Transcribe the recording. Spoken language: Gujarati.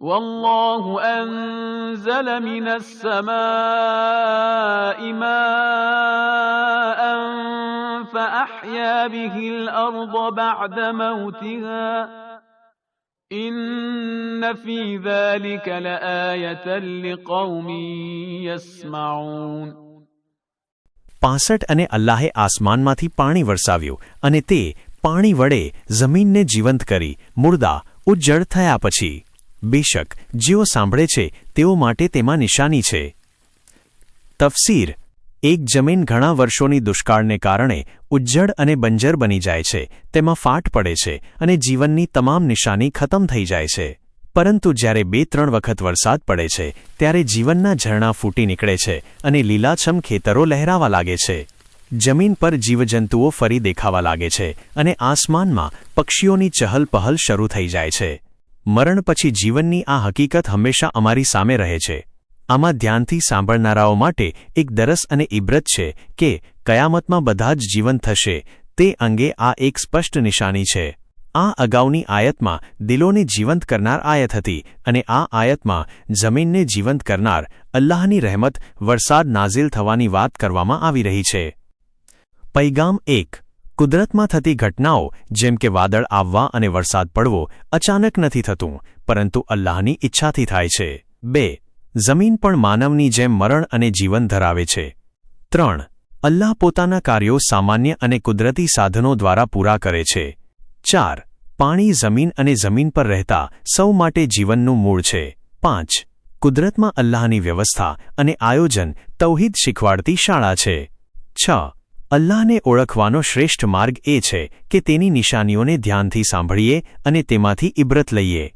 والله أنزل من السماء ماء فأحيا به الأرض بعد موتها إن في ذلك لآية لقوم يسمعون પાસઠ અને અલ્લાહે આસમાનમાંથી પાણી વરસાવ્યું અને તે પાણી વડે જમીનને જીવંત કરી મુર્દા ઉજ્જડ થયા પછી બેશક, જેઓ સાંભળે છે, તેઓ માટે તેમાં નિશાની છે. તફસીર, એક જમીન ઘણા વર્ષોની દુષ્કાળને કારણે ઉજ્જડ અને બંજર બની જાય છે, તેમાં ફાટ પડે છે અને જીવનની તમામ નિશાની ખતમ થઈ જાય છે. પરંતુ જ્યારે બે ત્રણ વખત વરસાદ પડે છે, ત્યારે જીવનના ઝરણા ફૂટી નીકળે છે અને લીલાછમ ખેતરો લહેરાવા લાગે છે. જમીન પર જીવજંતુઓ ફરી દેખાવા લાગે છે અને આસમાનમાં પક્ષીઓની ચહલપહલ શરૂ થઈ જાય છે. મરણ પછી જીવનની આ હકીકત હંમેશા અમારી સામે રહે છે. આમાં ધ્યાનથી સાંભળનારાઓ માટે એક દરસ અને ઇબ્રત છે કે કયામતમાં બધા જ જીવન થશે, તે અંગે આ એક સ્પષ્ટ નિશાની છે. આ અગાઉની આયતમાં દિલોને જીવંત કરનાર આયત હતી અને આ આયતમાં જમીનને જીવંત કરનાર અલ્લાહની રહેમત વરસાદ નાઝિલ થવાની વાત કરવામાં આવી રહી છે. પૈગામ એક કુદરતમાં થતી ઘટનાઓ, જેમ કે વાદળ આવવા અને વરસાદ પડવો, અચાનક નથી થતું, પરંતુ અલ્લાહની ઈચ્છાથી થાય છે. બે, જમીન પણ માનવની જેમ મરણ અને જીવન ધરાવે છે. ત્રણ, અલ્લાહ પોતાના કાર્યો સામાન્ય અને કુદરતી સાધનો દ્વારા પૂરા કરે છે. ચાર, પાણી જમીન અને જમીન પર રહેતા સૌ માટે જીવનનું મૂળ છે. પાંચ, કુદરતમાં અલ્લાહની વ્યવસ્થા અને આયોજન તૌહિદ શીખવાડતી શાળા છે. છ અલ્લાહને ઓળખવાનો શ્રેષ્ઠ માર્ગ એ છે કે તેની નિશાનીઓને ધ્યાનથી સાંભળીએ અને તેમાંથી ઇબ્રત લઈએ.